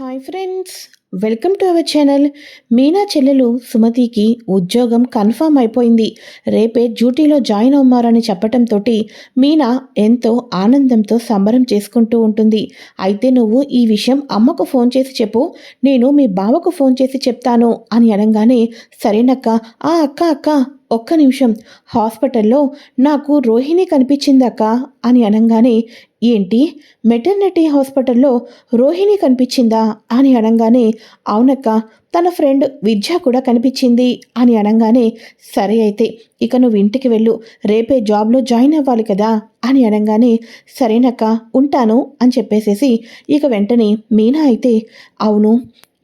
Hi friends welcome to our channel. Meena చెల్లెలు సుమతికి ఉద్యోగం కన్ఫర్మ్ అయిపోయింది. రేపే డ్యూటీలో జాయిన్ అవుమారని చెప్పటంతో మీనా ఎంతో ఆనందంతో సంబరం చేసుకుంటూ ఉంటుంది. అయితే నువ్వు ఈ విషయం అమ్మకు ఫోన్ చేసి చెప్పు. నేను మీ బావకు ఫోన్ చేసి చెప్తాను అని అనగానే సరేనక్క ఆ అక్క అక్క ఒక్క నిమిషం. హాస్పిటల్లో నాకు రోహిణి కనిపించిందక్క అని అనగానే ఏంటి? మెటర్నిటీ హాస్పిటల్లో రోహిణి కనిపించిందా అని అనగానే అవునక్క తన ఫ్రెండ్ విద్య కూడా కనిపించింది అని అనగానే సరే అయితే ఇక నువ్వు ఇంటికి వెళ్ళు రేపే జాబ్లో జాయిన్ అవ్వాలి కదా అని అనగానే సరేనక్క ఉంటాను అని చెప్పేసేసి ఇక వెంటనే మీనా అయితే అవును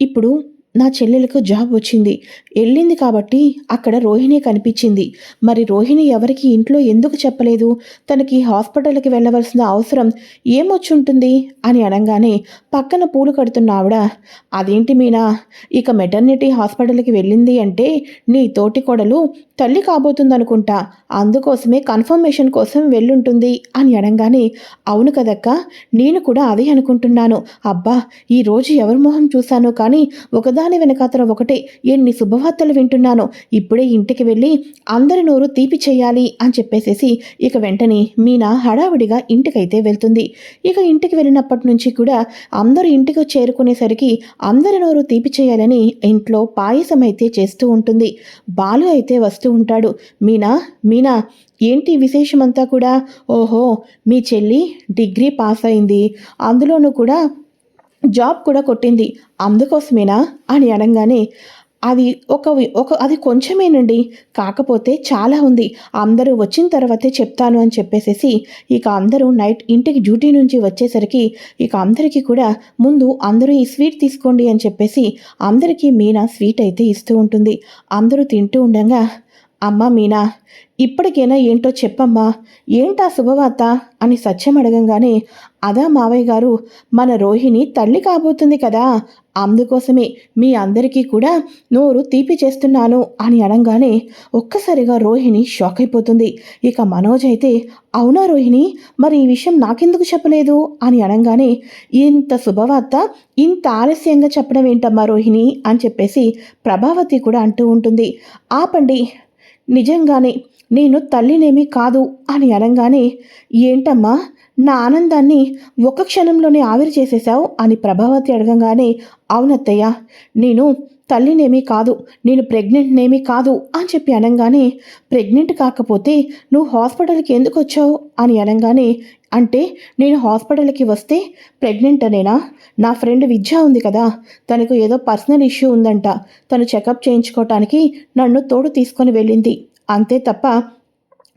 ఇప్పుడు నా చెల్లెలకు జాబ్ వచ్చింది. వెళ్ళింది కాబట్టి అక్కడ రోహిణి కనిపించింది. మరి రోహిణి ఎవరికి ఇంట్లో ఎందుకు చెప్పలేదు? తనకి హాస్పిటల్కి వెళ్ళవలసిన అవసరం ఏమొచ్చుంటుంది? అని అనగానే పక్కన పూలు కడుతున్న ఆవిడ అదేంటి మీనా? ఇక మెటర్నిటీ హాస్పిటల్కి వెళ్ళింది అంటే నీ తోటి కొడలు తల్లి కాబోతుందనుకుంటా. అందుకోసమే కన్ఫర్మేషన్ కోసం వెళ్ళుంటుంది అని అనగానే అవును కదక్క నేను కూడా అదే అనుకుంటున్నాను. అబ్బా ఈరోజు ఎవరి మొహం చూశాను కానీ ఒకదా దాని వెనకాతల ఒకటే. ఎన్ని శుభవార్తలు వింటున్నాను. ఇప్పుడే ఇంటికి వెళ్ళి అందరి నోరు తీపి చేయాలి అని చెప్పేసేసి ఇక వెంటనే మీనా హడావిడిగా ఇంటికైతే వెళ్తుంది. ఇక ఇంటికి వెళ్ళినప్పటి నుంచి కూడా అందరూ ఇంటికి చేరుకునేసరికి అందరి నోరు తీపి చేయాలని ఇంట్లో పాయసం అయితే చేస్తూ ఉంటుంది. బాలు అయితే వస్తూ ఉంటాడు. మీనా మీనా ఏంటి విశేషమంతా కూడా? ఓహో మీ చెల్లి డిగ్రీ పాస్ అయింది అందులోనూ కూడా జాబ్ కూడా కొట్టింది. అందుకోసమేనా? అని అనగానే అది ఒక ఒక అది కొంచెమేనండి. కాకపోతే చాలా ఉంది. అందరూ వచ్చిన తర్వాతే చెప్తాను అని చెప్పేసేసి ఇక అందరూ నైట్ ఇంటికి డ్యూటీ నుంచి వచ్చేసరికి ఇక అందరికీ కూడా ముందు అందరూ ఈ స్వీట్ తీసుకోండి అని చెప్పేసి అందరికీ మీనా స్వీట్ అయితే ఇస్తూ ఉంటుంది. అందరూ తింటూ ఉండగా అమ్మా మీనా ఇప్పటికైనా ఏంటో చెప్పమ్మా. ఏంటా శుభవార్త? అని సత్యం అడగంగానే అదా మావయ్య గారు మన రోహిణి తల్లి కాబోతుంది కదా. అందుకోసమే మీ అందరికీ కూడా నోరు తీపి చేస్తున్నాను అని అనగానే ఒక్కసారిగా రోహిణి షాక్ అయిపోతుంది. ఇక మనోజ్ అయితే అవునా రోహిణి మరి ఈ విషయం నాకెందుకు చెప్పలేదు? అని అనగానే ఇంత శుభవార్త ఇంత ఆలస్యంగా చెప్పడం ఏంటమ్మా రోహిణి? అని చెప్పేసి ప్రభావతి కూడా అంటూ ఉంటుంది. ఆపండి నిజంగానే నేను తల్లినేమి కాదు అని అనగానే ఏంటమ్మా నా ఆనందాన్ని ఒక క్షణంలోనే ఆవిరి చేసేశావు? అని ప్రభావతి అడగంగానే అవునత్తయ్య నేను తల్లినేమీ కాదు నేను ప్రెగ్నెంట్నేమీ కాదు అని చెప్పి అనగానే ప్రెగ్నెంట్ కాకపోతే నువ్వు హాస్పిటల్కి ఎందుకు వచ్చావు? అని అనగానే అంటే నేను హాస్పిటల్కి వస్తే ప్రెగ్నెంట్ అనేనా? నా ఫ్రెండ్ విద్య ఉంది కదా తనకు ఏదో పర్సనల్ ఇష్యూ ఉందంట తను చెకప్ చేయించుకోవటానికి నన్ను తోడు తీసుకొని వెళ్ళింది. అంతే తప్ప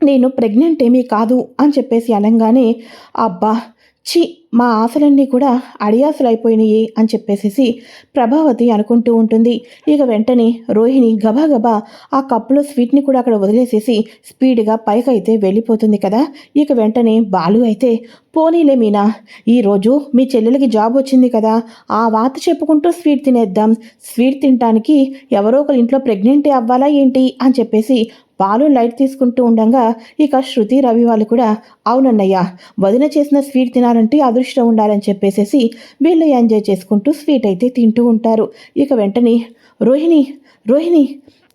నేను ప్రెగ్నెంట్ ఏమీ కాదు అని చెప్పేసి అనగానే అబ్బా చి మా ఆశలన్నీ కూడా అడియాసలు అయిపోయినాయి అని చెప్పేసేసి ప్రభావతి అనుకుంటూ ఉంటుంది. ఇక వెంటనే రోహిణి గబాగబా ఆ కప్పులో స్వీట్ని కూడా అక్కడ వదిలేసేసి స్పీడ్గా పైకైతే వెళ్ళిపోతుంది కదా. ఇక వెంటనే బాలు అయితే పోనీలే మీనా ఈరోజు మీ చెల్లెలకి జాబ్ వచ్చింది కదా. ఆ వాత చెప్పుకుంటూ స్వీట్ తినేద్దాం. స్వీట్ తినటానికి ఎవరో ఒకరి ఇంట్లో ప్రెగ్నెంట్ అవ్వాలా ఏంటి? అని చెప్పేసి బాలు లైట్ తీసుకుంటూ ఉండగా ఇక శృతి రవి వాళ్ళు కూడా అవునన్నయ్య వదిన చేసిన స్వీట్ తినాలంటే అదృష్టం ఉండాలని చెప్పేసేసి వీళ్ళు ఎంజాయ్ చేసుకుంటూ స్వీట్ అయితే తింటూ ఉంటారు. ఇక వెంటనే రోహిణి రోహిణి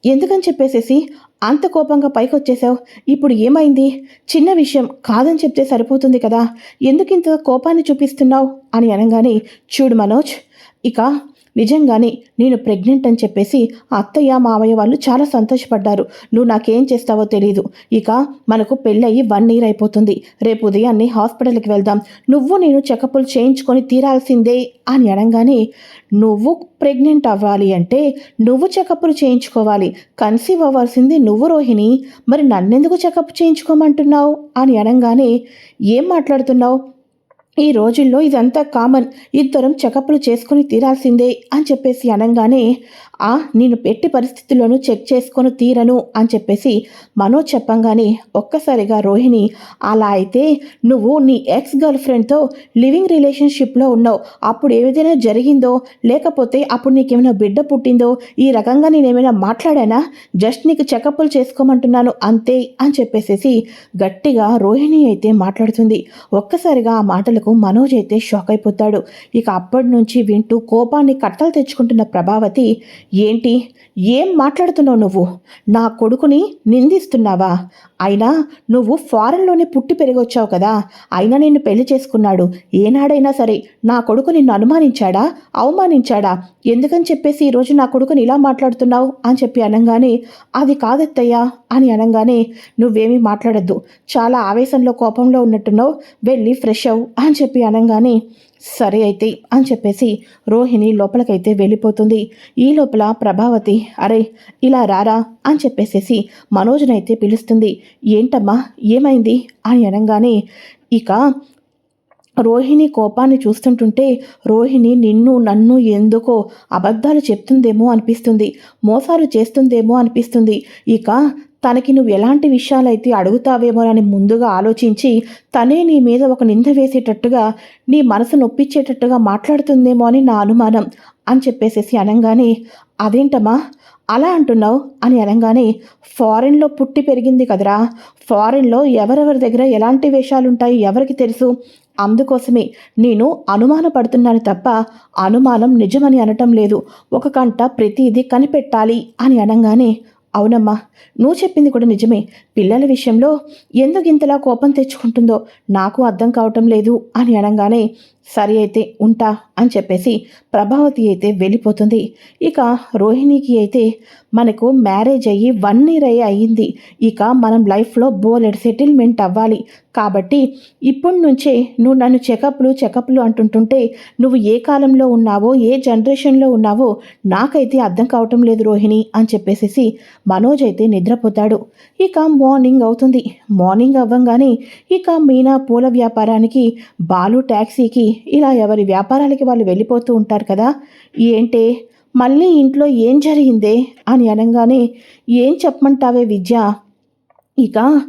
ఎందుకని చెప్పేసేసి అంత కోపంగా పైకి వచ్చేసావు ఇప్పుడు ఏమైంది? చిన్న విషయం కాదని చెప్తే సరిపోతుంది కదా? ఎందుకు ఇంత కోపాన్ని చూపిస్తున్నావు? అని అనగానే చూడు మనోజ్ ఇక నిజంగానే నేను ప్రెగ్నెంట్ అని చెప్పేసి అత్తయ్య మామయ్య వాళ్ళు చాలా సంతోషపడ్డారు. నువ్వు నాకేం చేస్తావో తెలియదు ఇక మనకు పెళ్ళయి వన్ ఇయర్ అయిపోతుంది. రేపు ఉదయాన్నే హాస్పిటల్కి వెళ్దాం. నువ్వు నేను చెకప్లు చేయించుకొని తీరాల్సిందే అని అనగానే నువ్వు ప్రెగ్నెంట్ అవ్వాలి అంటే నువ్వు చెకప్లు చేయించుకోవాలి. కన్సీవ్ అవ్వాల్సింది నువ్వు రోహిణి. మరి నన్నెందుకు చెకప్ చేయించుకోమంటున్నావు? అని అనగానే ఏం మాట్లాడుతున్నావు? ఈ రోజుల్లో ఇదంతా కామన్. ఇద్దరం చెకప్లు చేసుకుని తీరాల్సిందే అని చెప్పేసి అనగానే ఆ నేను పెట్టి పరిస్థితుల్లోనూ చెక్ చేసుకొని తీరను అని చెప్పేసి మనోజ్ చెప్పంగానే ఒక్కసారిగా రోహిణి అలా అయితే నువ్వు నీ ఎక్స్ గర్ల్ ఫ్రెండ్తో లివింగ్ రిలేషన్షిప్లో ఉన్నావు. అప్పుడు ఏదైనా జరిగిందో లేకపోతే అప్పుడు నీకేమైనా బిడ్డ పుట్టిందో ఈ రకంగా నేనేమైనా మాట్లాడానా? జస్ట్ నీకు చెకప్లు చేసుకోమంటున్నాను అంతే అని చెప్పేసేసి గట్టిగా రోహిణి అయితే మాట్లాడుతుంది. ఒక్కసారిగా ఆ మాటలకు మాటలకు మనోజ్ అయితే షాక్ అయిపోతాడు. ఇక అప్పటి నుంచి వింటూ కోపాన్ని కట్టలు తెచ్చుకుంటున్న ప్రభావతి ఏంటి? ఏం మాట్లాడుతున్నావు నువ్వు? నా కొడుకుని నిందిస్తున్నావా? అయినా నువ్వు ఫారెన్లోనే పుట్టి పెరిగొచ్చావు కదా. అయినా నిన్ను పెళ్ళి చేసుకున్నాడు. ఏనాడైనా సరే నా కొడుకు నిన్ను అనుమానించాడా? అవమానించాడా? ఎందుకని చెప్పేసి ఈరోజు నా కొడుకుని ఇలా మాట్లాడుతున్నావు? అని చెప్పి అనగానే అది కాదెత్తయ్యా అని అనగానే నువ్వేమీ మాట్లాడద్దు. చాలా ఆవేశంలో కోపంలో ఉన్నట్టున్నావు. వెళ్ళి ఫ్రెష్ అవ్వు అని చెప్పి అనగానే సరే అయితే అని చెప్పేసి రోహిణి లోపలికైతే వెళ్ళిపోతుంది. ఈ లోపల ప్రభావతి అరే ఇలా రారా అని చెప్పేసేసి మనోజ్నైతే పిలుస్తుంది. ఏంటమ్మా ఏమైంది? అని అనగానే ఇక రోహిణి కోపాన్ని చూస్తుంటుంటే రోహిణి నిన్ను నన్ను ఎందుకో అబద్ధాలు చెప్తుందేమో అనిపిస్తుంది మోసాలు చేస్తుందేమో అనిపిస్తుంది. ఇక తనకి నువ్వు ఎలాంటి విషయాలైతే అడుగుతావేమోనని ముందుగా ఆలోచించి తనే నీ మీద ఒక నింద వేసేటట్టుగా నీ మనసు నొప్పించేటట్టుగా మాట్లాడుతుందేమో అని నా అనుమానం అని చెప్పేసేసి అనగానే అదేంటమ్మా అలా అంటున్నావు? అని అనగానే ఫారెన్లో పుట్టి పెరిగింది కదరా. ఫారెన్లో ఎవరెవరి దగ్గర ఎలాంటి వేషాలుంటాయి ఎవరికి తెలుసు? అందుకోసమే నేను అనుమానపడుతున్నాను తప్ప అనుమానం నిజమని అనటం లేదు. ఒక కంట ప్రతిదీ కనిపెట్టాలి అని అనగానే అవునమ్మా నువ్వు చెప్పింది కూడా నిజమే. పిల్లల విషయంలో ఎందుకు ఇంతలా కోపం తెచ్చుకుంటుందో నాకు అర్థం కావటం లేదు అని అనగానే సరి అయితే ఉంటా అని చెప్పేసి ప్రభావతి అయితే వెళ్ళిపోతుంది. ఇక రోహిణికి అయితే మనకు మ్యారేజ్ అయ్యి వన్ ఇయర్ అయ్యి అయ్యింది. ఇక మనం లైఫ్లో బోలెడ్ సెటిల్మెంట్ అవ్వాలి. కాబట్టి ఇప్పటి నుంచే నువ్వు నన్ను చెకప్లు చెకప్లు అంటుంటుంటే నువ్వు ఏ కాలంలో ఉన్నావో ఏ జనరేషన్లో ఉన్నావో నాకైతే అర్థం కావటం లేదు రోహిణి అని చెప్పేసి మనోజ్ అయితే నిద్రపోతాడు. ఇక మార్నింగ్ అవుతుంది. మార్నింగ్ అవ్వంగానే ఇక మీనా పూల వ్యాపారానికి బాలు ట్యాక్సీకి ఇలా ఎవరి వ్యాపారాలకి వాళ్ళు వెళ్ళిపోతూ ఉంటారు కదా? ఏంటే? మళ్ళీ ఇంట్లో ఏం జరిగిందే? అని అనగానే ఏం చెప్పమంటావే విద్య? ఇక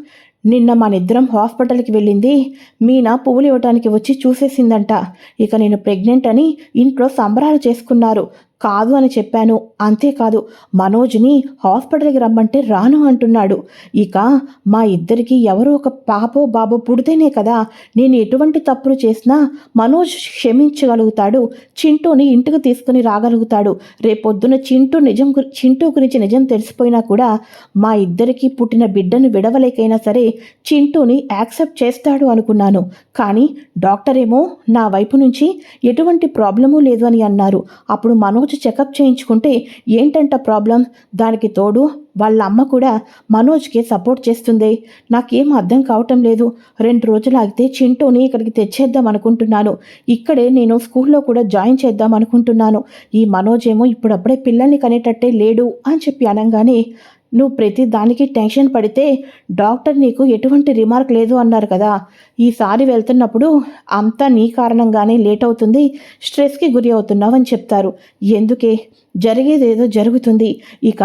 నిన్న మనిద్దరం హాస్పిటల్కి వెళ్ళింది. మీనా పువ్వులు ఇవ్వటానికి వచ్చి చూసేసిందంట. ఇక నేను ప్రెగ్నెంట్ అని ఇంట్లో సంబరాలు చేసుకున్నారు. కాదు అని చెప్పాను. అంతేకాదు మనోజ్ని హాస్పిటల్కి రమ్మంటే రాను అంటున్నాడు. ఇక మా ఇద్దరికి ఎవరో ఒక పాపో బాబో పుడితేనే కదా నేను ఎటువంటి తప్పులు చేసినా మనోజ్ క్షమించగలుగుతాడు. చింటూని ఇంటికి తీసుకుని రాగలుగుతాడు. రేపొద్దున చింటూ నిజం చింటూ గురించి నిజం తెలిసిపోయినా కూడా మా ఇద్దరికి పుట్టిన బిడ్డను విడవలేకైనా సరే చింటూని యాక్సెప్ట్ చేస్తాడు అనుకున్నాను. కానీ డాక్టర్ ఏమో నా వైపు నుంచి ఎటువంటి ప్రాబ్లము లేదు అని అన్నారు. అప్పుడు మనోజ్ చెకప్ చేయించుకుంటే ఏంటంట ప్రాబ్లం? దానికి తోడు వాళ్ళ అమ్మ కూడా మనోజ్కి సపోర్ట్ చేస్తుంది. నాకేం అర్థం కావటం లేదు. రెండు రోజులు ఆగితే చింటూని ఇక్కడికి తెచ్చేద్దాం అనుకుంటున్నాను. ఇక్కడే నేను స్కూల్లో కూడా జాయిన్ చేద్దాం అనుకుంటున్నాను. ఈ మనోజ్ ఏమో ఇప్పుడప్పుడే పిల్లల్ని కనేటట్టే లేడు అని చెప్పి అనగానే నువ్వు ప్రతి దానికి టెన్షన్ పడితే డాక్టర్ నీకు ఎటువంటి రిమార్క్ లేదు అన్నారు కదా. ఈసారి వెళ్తున్నప్పుడు అంతా నీ కారణంగానే లేట్ అవుతుంది స్ట్రెస్కి గురి అవుతున్నావు అని చెప్తారు. ఎందుకే? జరిగేదేదో జరుగుతుంది. ఇక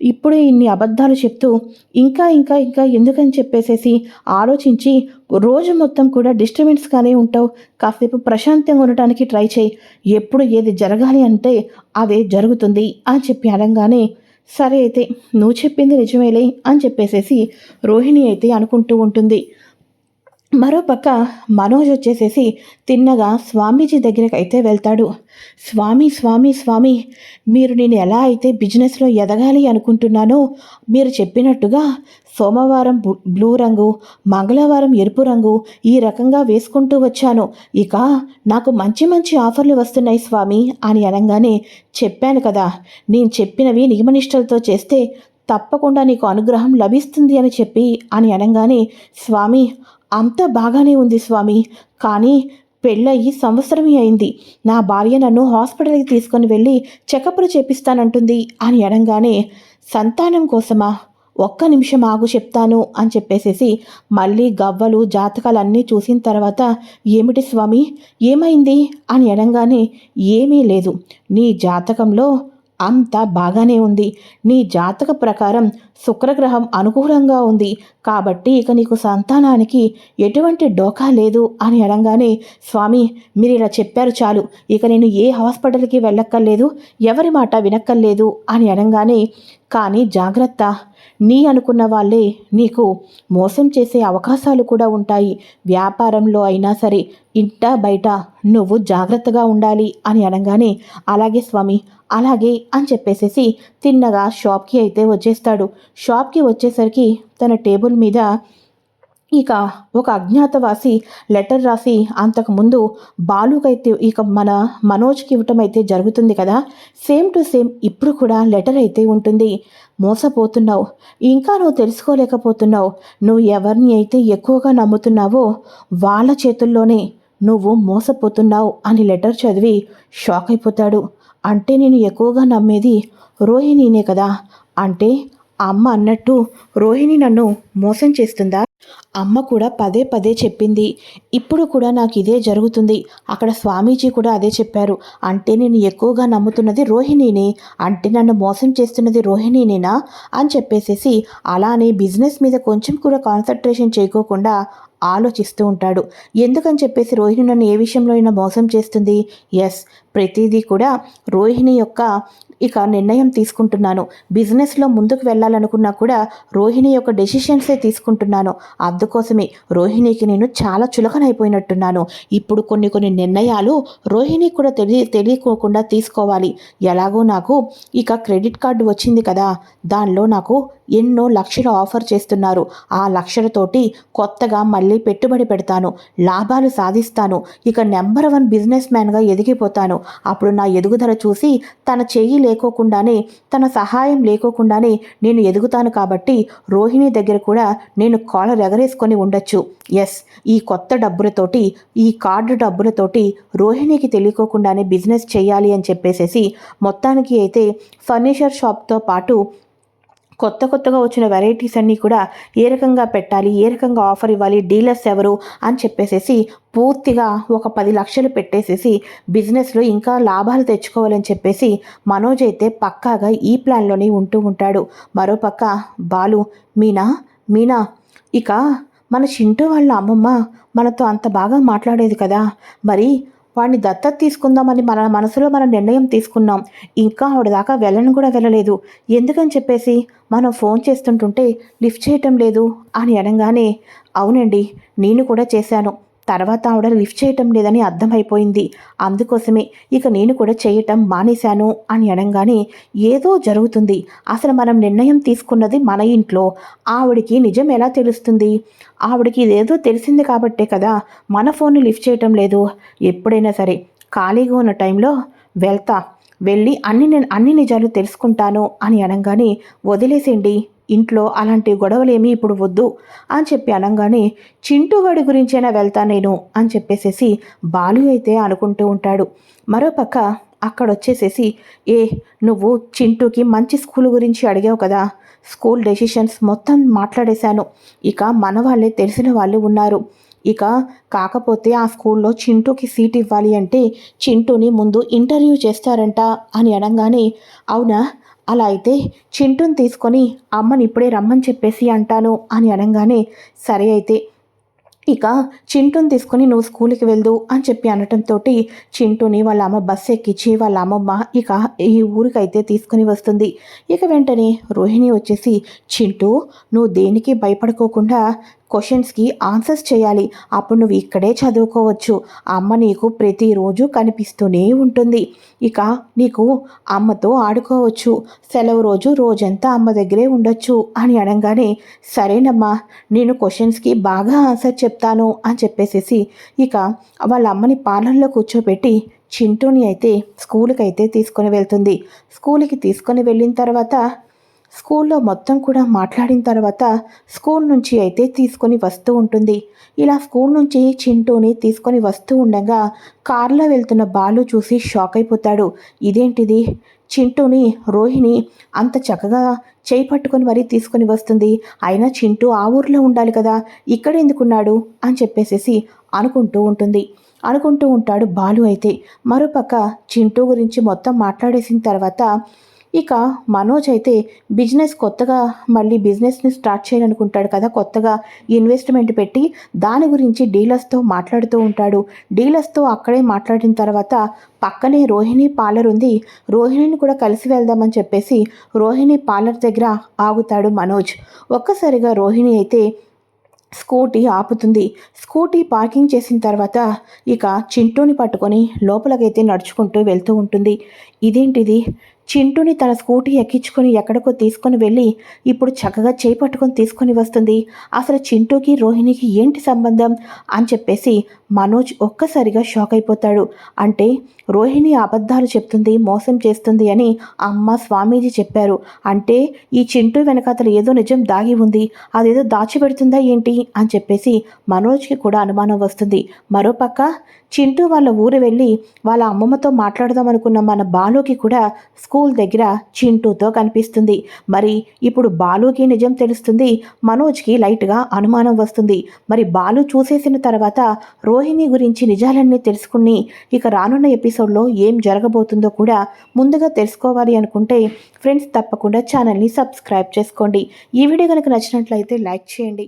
ఇప్పుడే ఇన్ని అబద్ధాలు చెప్తూ ఇంకా ఇంకా ఇంకా ఎందుకని చెప్పేసేసి ఆలోచించి రోజు మొత్తం కూడా డిస్టర్బెన్స్గానే ఉంటావు. కాసేపు ప్రశాంతంగా ఉండటానికి ట్రై చేయి. ఎప్పుడు ఏది జరగాలి అంటే అదే జరుగుతుంది అని చెప్పి అనగానే సరే అయితే నువ్వు చెప్పింది నిజమేలే అని చెప్పేసేసి రోహిణి అయితే అనుకుంటూ ఉంటుంది. మరోపక్క మనోజ్ వచ్చేసేసి తిన్నగా స్వామీజీ దగ్గరికి అయితే వెళ్తాడు. స్వామి స్వామి స్వామి మీరు నేను ఎలా అయితే బిజినెస్లో ఎదగాలి అనుకుంటున్నానో మీరు చెప్పినట్టుగా సోమవారం బ్లూ రంగు మంగళవారం ఎరుపు రంగు ఈ రకంగా వేసుకుంటూ వచ్చాను. ఇక నాకు మంచి మంచి ఆఫర్లు వస్తున్నాయి స్వామి అని అనగానే చెప్పాను కదా. నేను చెప్పినవి నియమనిష్టలతో చేస్తే తప్పకుండా నీకు అనుగ్రహం లభిస్తుంది అని చెప్పి అని అనగానే స్వామి అంతా బాగానే ఉంది స్వామి. కానీ పెళ్ళయి సంవత్సరమే అయింది. నా భార్య నన్ను హాస్పిటల్కి తీసుకొని వెళ్ళి చెకప్లు చేపిస్తానంటుంది అని అనగానే సంతానం కోసమా? ఒక్క నిమిషం ఆగు చెప్తాను అని చెప్పేసేసి మళ్ళీ గవ్వలు జాతకాలు అన్నీ చూసిన తర్వాత ఏమిటి స్వామి? ఏమైంది? అని అనగానే ఏమీ లేదు. నీ జాతకంలో అంతా బాగానే ఉంది. నీ జాతక ప్రకారం శుక్రగ్రహం అనుకూలంగా ఉంది. కాబట్టి ఇక నీకు సంతానానికి ఎటువంటి డోకా లేదు అని అనగానే స్వామి మీరు ఇలా చెప్పారు చాలు. ఇక నేను ఏ హాస్పిటల్కి వెళ్ళక్కర్లేదు ఎవరి మాట వినక్కర్లేదు అని అనగానే కానీ జాగ్రత్త. నీ అనుకున్న వాళ్ళే నీకు మోసం చేసే అవకాశాలు కూడా ఉంటాయి. వ్యాపారంలో అయినా సరే ఇంట బయట నువ్వు జాగ్రత్తగా ఉండాలి అని అనగానే అలాగే స్వామి అలాగే అని చెప్పేసేసి తిన్నగా షాప్కి అయితే వచ్చేస్తాడు. షాప్కి వచ్చేసరికి తన టేబుల్ మీద ఇక ఒక అజ్ఞాతవాసి లెటర్ రాసి అంతకుముందు బాలుకైతే ఇక మన మనోజ్కి ఇవ్వటం అయితే జరుగుతుంది కదా. సేమ్ టు సేమ్ ఇప్పుడు కూడా లెటర్ అయితే ఉంటుంది. మోసపోతున్నావు. ఇంకా నువ్వు తెలుసుకోలేకపోతున్నావు. నువ్వు ఎవరిని అయితే ఎక్కువగా నమ్ముతున్నావో వాళ్ళ చేతుల్లోనే నువ్వు మోసపోతున్నావు అని లెటర్ చదివి షాక్ అయిపోతాడు. అంటే నేను ఎక్కువగా నమ్మేది రోహిణినే కదా. అంటే అమ్మ అన్నట్టు రోహిణి నన్ను మోసం చేస్తుందా? అమ్మ కూడా పదే పదే చెప్పింది. ఇప్పుడు కూడా నాకు ఇదే జరుగుతుంది. అక్కడ స్వామీజీ కూడా అదే చెప్పారు. అంటే నేను ఎక్కువగా నమ్ముతున్నది రోహిణిని. అంటే నన్ను మోసం చేస్తున్నది రోహిణినేనా? అని చెప్పేసేసి అలానే బిజినెస్ మీద కొంచెం కూడా కాన్సన్ట్రేషన్ చేయకోకుండా ఆలోచిస్తూ ఉంటాడు. ఎందుకని చెప్పేసి రోహిణి నన్ను ఏ విషయంలో అయినా మోసం చేస్తుంది? ఎస్ ప్రతిదీ కూడా రోహిణి యొక్క ఇక నిర్ణయం తీసుకుంటున్నాను. బిజినెస్లో ముందుకు వెళ్ళాలనుకున్నా కూడా రోహిణి యొక్క డెసిషన్సే తీసుకుంటున్నాను. అందుకోసమే రోహిణికి నేను చాలా చులకనైపోయినట్టున్నాను. ఇప్పుడు కొన్ని కొన్ని నిర్ణయాలు రోహిణి కూడా తెలియ తెలియకోకుండా తీసుకోవాలి. ఎలాగో నాకు ఇక క్రెడిట్ కార్డు వచ్చింది కదా దానిలో నాకు ఎన్నో లక్షలు ఆఫర్ చేస్తున్నారు. ఆ లక్షలతోటి కొత్తగా మళ్ళీ పెట్టుబడి పెడతాను. లాభాలు సాధిస్తాను. ఇక నెంబర్ వన్ బిజినెస్ మ్యాన్గా ఎదిగిపోతాను. అప్పుడు నా ఎదుగుదల చూసి తన చెయ్యి లేకోకుండానే తన సహాయం లేకోకుండానే నేను ఎదుగుతాను కాబట్టి రోహిణి దగ్గర కూడా నేను కాలర్ ఎగరేసుకొని ఉండొచ్చు. ఎస్ ఈ కొత్త డబ్బులతోటి ఈ కార్డు డబ్బులతోటి రోహిణికి తెలియకోకుండానే బిజినెస్ చేయాలి అని చెప్పేసేసి మొత్తానికి అయితే ఫర్నిచర్ షాప్తో పాటు కొత్త కొత్తగా వచ్చిన వెరైటీస్ అన్నీ కూడా ఏ రకంగా పెట్టాలి ఏ రకంగా ఆఫర్ ఇవ్వాలి డీలర్స్ ఎవరు అని చెప్పేసేసి పూర్తిగా ఒక పది లక్షలు పెట్టేసేసి బిజినెస్లో ఇంకా లాభాలు తెచ్చుకోవాలని చెప్పేసి మనోజ్ అయితే పక్కాగా ఈ ప్లాన్లోనే ఉంటూ ఉంటాడు. మరోపక్క బాలు మీనా మీనా ఇక మన చింటూ వాళ్ళ అమ్మమ్మ మనతో అంత బాగా మాట్లాడేది కదా. మరి వాడిని దత్తత తీసుకుందామని మన మనసులో మనం నిర్ణయం తీసుకున్నాం. ఇంకా ఆవిడ దాకా వెళ్ళను కూడా వెళ్ళలేదు. ఎందుకని చెప్పేసి మనం ఫోన్ చేస్తుంటుంటే లిఫ్ట్ చేయటం లేదు అని అనగానే అవునండి నేను కూడా చేశాను. తర్వాత ఆవిడ లిఫ్ట్ చేయటం లేదని అర్థమైపోయింది. అందుకోసమే ఇక నేను కూడా చేయటం మానేశాను అని అనగానే ఏదో జరుగుతుంది. అసలు మనం నిర్ణయం తీసుకున్నది మన ఇంట్లో. ఆవిడికి నిజం ఎలా తెలుస్తుంది? ఆవిడకి ఇదేదో తెలిసింది కాబట్టే కదా మన ఫోన్ని లిఫ్ట్ చేయటం లేదు. ఎప్పుడైనా సరే ఖాళీగా ఉన్న టైంలో వెళ్తా. వెళ్ళి అన్ని నేను అన్ని నిజాలు తెలుసుకుంటాను అని అనగానే వదిలేసేయండి ఇంట్లో అలాంటి గొడవలేమీ ఇప్పుడు వద్దు అని చెప్పి అనగానే చింటుగాడి గురించైనా వెళ్తా నేను అని చెప్పేసేసి బాలు అయితే అనుకుంటూ ఉంటాడు. మరోపక్క అక్కడ వచ్చేసేసి ఏ నువ్వు చింటూకి మంచి స్కూల్ గురించి అడిగావు కదా స్కూల్ డెసిషన్స్ మొత్తం మాట్లాడేశాను. ఇక మన వాళ్ళే తెలిసిన వాళ్ళు ఉన్నారు. ఇక కాకపోతే ఆ స్కూల్లో చింటూకి సీట్ ఇవ్వాలి అంటే చింటూని ముందు ఇంటర్వ్యూ చేస్తారంట అని అనగానే అవునా? అలా అయితే చింటూని తీసుకొని అమ్మని ఇప్పుడే రమ్మని చెప్పేసి అంటాను అని అనగానే సరే అయితే. ఇక చింటూని తీసుకొని నువ్వు స్కూల్కి వెళ్దు అని చెప్పి అనటంతో చింటూని వాళ్ళ అమ్మ బస్సు ఎక్కించి వాళ్ళ అమ్మమ్మ ఇక ఈ ఊరికైతే తీసుకుని వస్తుంది. ఇక వెంటనే రోహిణి వచ్చేసి చింటూ నువ్వు దేనికి భయపడుకోకుండా క్వశ్చన్స్కి ఆన్సర్స్ చేయాలి. అప్పుడు నువ్వు ఇక్కడే చదువుకోవచ్చు. అమ్మ నీకు ప్రతిరోజు కనిపిస్తూనే ఉంటుంది. ఇక నీకు అమ్మతో ఆడుకోవచ్చు. సెలవు రోజు రోజంతా అమ్మ దగ్గరే ఉండొచ్చు అని అనగానే సరేనమ్మా నేను క్వశ్చన్స్కి బాగా ఆన్సర్ చెప్తాను అని చెప్పేసేసి ఇక వాళ్ళ అమ్మని పార్లర్లో కూర్చోబెట్టి చింటూని అయితే స్కూల్కి అయితే తీసుకొని వెళ్తుంది. స్కూల్కి తీసుకొని వెళ్ళిన తర్వాత స్కూల్లో మొత్తం కూడా మాట్లాడిన తర్వాత స్కూల్ నుంచి అయితే తీసుకొని వస్తూ ఉంటుంది. ఇలా స్కూల్ నుంచి చింటూని తీసుకొని వస్తూ ఉండగా కారులో వెళ్తున్న బాలు చూసి షాక్ అయిపోతాడు. ఇదేంటిది? చింటూని రోహిణి అంత చక్కగా చేయి పట్టుకొని మరీ తీసుకొని వస్తుంది. అయినా చింటూ ఆ ఊర్లో ఉండాలి కదా ఇక్కడ ఎందుకున్నాడు? అని చెప్పేసేసి అనుకుంటూ ఉంటుంది. అనుకుంటూ ఉంటాడు బాలు అయితే. మరోపక్క చింటూ గురించి మొత్తం మాట్లాడేసిన తర్వాత ఇక మనోజ్ అయితే బిజినెస్ కొత్తగా మళ్ళీ బిజినెస్ని స్టార్ట్ చేయాలనుకుంటాడు కదా కొత్తగా ఇన్వెస్ట్మెంట్ పెట్టి దాని గురించి డీలర్స్తో మాట్లాడుతూ ఉంటాడు. డీలర్స్తో అక్కడే మాట్లాడిన తర్వాత పక్కనే రోహిణి పార్లర్ ఉంది. రోహిణిని కూడా కలిసి వెళ్దామని చెప్పేసి రోహిణి పార్లర్ దగ్గర ఆగుతాడు మనోజ్. ఒక్కసారిగా రోహిణి అయితే స్కూటీ ఆపుతుంది. స్కూటీ పార్కింగ్ చేసిన తర్వాత ఇక చింటూని పట్టుకొని లోపలకైతే నడుచుకుంటూ వెళ్తూ ఉంటుంది. ఇదేంటిది? చింటూని తన స్కూటీ ఎక్కించుకొని ఎక్కడికో తీసుకొని వెళ్ళి ఇప్పుడు చక్కగా చేయి పట్టుకొని తీసుకొని వస్తుంది. అసలు చింటూకి రోహిణికి ఏంటి సంబంధం? అని చెప్పేసి మనోజ్ ఒక్కసారిగా షాక్ అయిపోతాడు. అంటే రోహిణి అబద్ధాలు చెప్తుంది మోసం చేస్తుంది అని అమ్మ స్వామీజీ చెప్పారు. అంటే ఈ చింటూ వెనకాతలు ఏదో నిజం దాగి ఉంది. అదేదో దాచిపెడుతుందా ఏంటి? అని చెప్పేసి మనోజ్కి కూడా అనుమానం వస్తుంది. మరోపక్క చింటూ వాళ్ళ ఊరు వెళ్ళి వాళ్ళ అమ్మమ్మతో మాట్లాడదాం అనుకున్న మన బాలుకి కూడా స్కూల్ దగ్గర చింటూతో కనిపిస్తుంది. మరి ఇప్పుడు బాలుకి నిజం తెలుస్తుంది. మనోజ్కి లైట్గా అనుమానం వస్తుంది. మరి బాలు చూసేసిన తర్వాత రోహిణి గురించి నిజాలన్నీ తెలుసుకుని ఇక రానున్న ఎపిసోడ్లో ఏం జరగబోతుందో కూడా ముందుగా తెలుసుకోవాలి అనుకుంటే ఫ్రెండ్స్ తప్పకుండా ఛానల్ని సబ్స్క్రైబ్ చేసుకోండి. ఈ వీడియో కనుక నచ్చినట్లయితే లైక్ చేయండి.